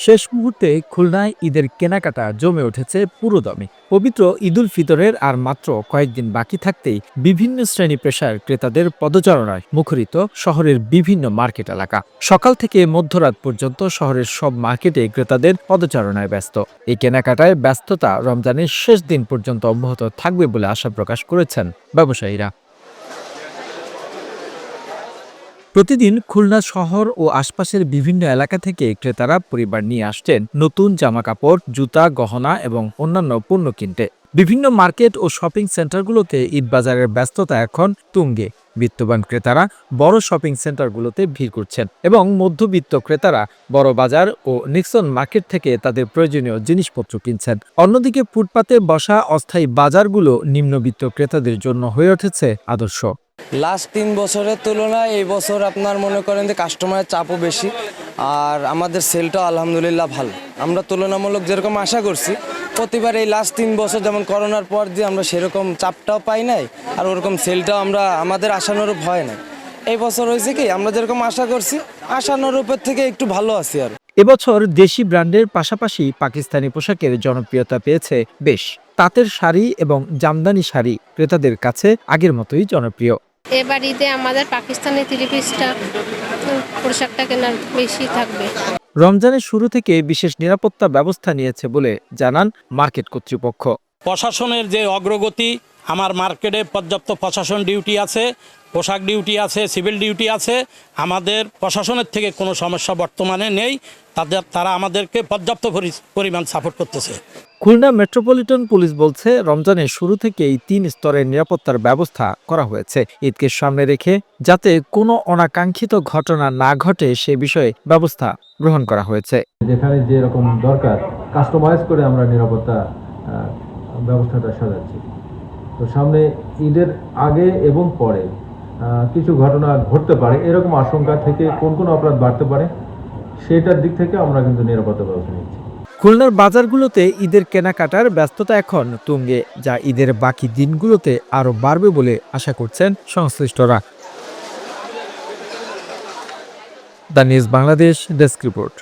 শেষ মুহূর্তে খুলনায় ঈদের কেনাকাটা জমে উঠেছে পুরোদমে। পবিত্র ঈদুল ফিতরের আর মাত্র কয়েকদিন বাকি থাকতেই বিভিন্ন শ্রেণি পেশার ক্রেতাদের পদচারণায় মুখরিত শহরের বিভিন্ন মার্কেট এলাকা। সকাল থেকে মধ্যরাত পর্যন্ত শহরের সব মার্কেটে ক্রেতাদের পদচারণায় ব্যস্ত। এই কেনাকাটায় ব্যস্ততা রমজানের শেষ দিন পর্যন্ত অব্যাহত থাকবে বলে আশা প্রকাশ করেছেন ব্যবসায়ীরা। প্রতিদিন খুলনা শহর ও আশপাশের বিভিন্ন এলাকা থেকে ক্রেতারা পরিবার নিয়ে আসছেন নতুন জামাকাপড়, জুতা, গহনা এবং অন্যান্য পণ্য কিনতে। বিভিন্ন মার্কেট ও শপিং সেন্টারগুলোতে ঈদ বাজারের ব্যস্ততা এখন তুঙ্গে। বিত্তবান ক্রেতারা বড় শপিং সেন্টারগুলোতে ভিড় করছেন এবং মধ্যবিত্ত ক্রেতারা বড় বাজার ও নিক্সন মার্কেট থেকে তাদের প্রয়োজনীয় জিনিসপত্র কিনছেন। অন্যদিকে ফুটপাতে বসা অস্থায়ী বাজারগুলো নিম্নবিত্ত ক্রেতাদের জন্য হয়ে উঠেছে আদর্শ। লাস্ট তিন বছরের তুলনায় এই বছর আপনার মনে করেন যে কাস্টমারের চাপও বেশি। আর আমাদের সেলটাও আলহামদুলিল্লাহ ভালো। আমরা তুলনামূলক যেরকম আশা করছি, প্রতিবার এই লাস্ট তিন বছর যেমন করোনার পর দিয়ে আমরা সেরকম চাপটাও পাই নাই, আর ওরকম সেলটাও আমরা, আমাদের আশানুরূপ হয় নাই। এই বছর হয়েছে কি, আমরা যেরকম আশা করছি, আশানুরূপের থেকে একটু ভালো আছি আর। এবছর দেশি ব্র্যান্ডের পাশাপাশি পাকিস্তানি পোশাকের জনপ্রিয়তা পেয়েছে বেশ। তাঁতের শাড়ি এবং জামদানি শাড়ি ক্রেতাদের কাছে আগের মতোই জনপ্রিয়। এবার ঈদে আমাদের পাকিস্তানি থ্রি পিসটা পোশাকটা কেনার বেশি থাকবে। রমজানের শুরু থেকে বিশেষ নিরাপত্তা ব্যবস্থা নিয়েছে বলে জানান মার্কেট কর্তৃপক্ষ। প্রশাসনের যে অগ্রগতি আমার মার্কেটে পর্যাপ্ত প্রশাসন ডিউটি আছে পোশাক ডিউটি আছে সিভিল ডিউটি আছে আমাদের প্রশাসনের থেকে কোনো সমস্যা বর্তমানে নেই তাদের তারা আমাদেরকে পর্যাপ্ত পরি- পরিমাণ সাপোর্ট করতেছে। খুলনা মেট্রোপলিটন পুলিশ বলছে রমজানের শুরু থেকেই তিন স্তরের নিরাপত্তার ব্যবস্থা করা হয়েছে। ঈদকে সামনে রেখে যাতে কোনো অনাকাঙ্ক্ষিত ঘটনা না ঘটে সে বিষয়ে ব্যবস্থা গ্রহণ করা হয়েছে। যেখানে যে রকম দরকার কাস্টমাইজ করে আমরা নিরাপত্তা ব্যবস্থাটা সাজাচ্ছি। তো সামনে ঈদের আগে এবং পরে কিছু ঘটনা ঘটতে পারে। এরকম আশঙ্কা থেকে কোন কোন অপরাধ বাড়তে পারে, সেটার দিক থেকে আমরা কিন্তু নিরাপত্তা ব্যবস্থা নিচ্ছি। খুলনার বাজারগুলোতে ঈদের কেনাকাটার ব্যস্ততা এখন তুঙ্গে, যা ঈদের বাকি দিনগুলোতে আরও বাড়বে বলে আশা করছেন সংশ্লিষ্টরা। The news Bangladesh desk report.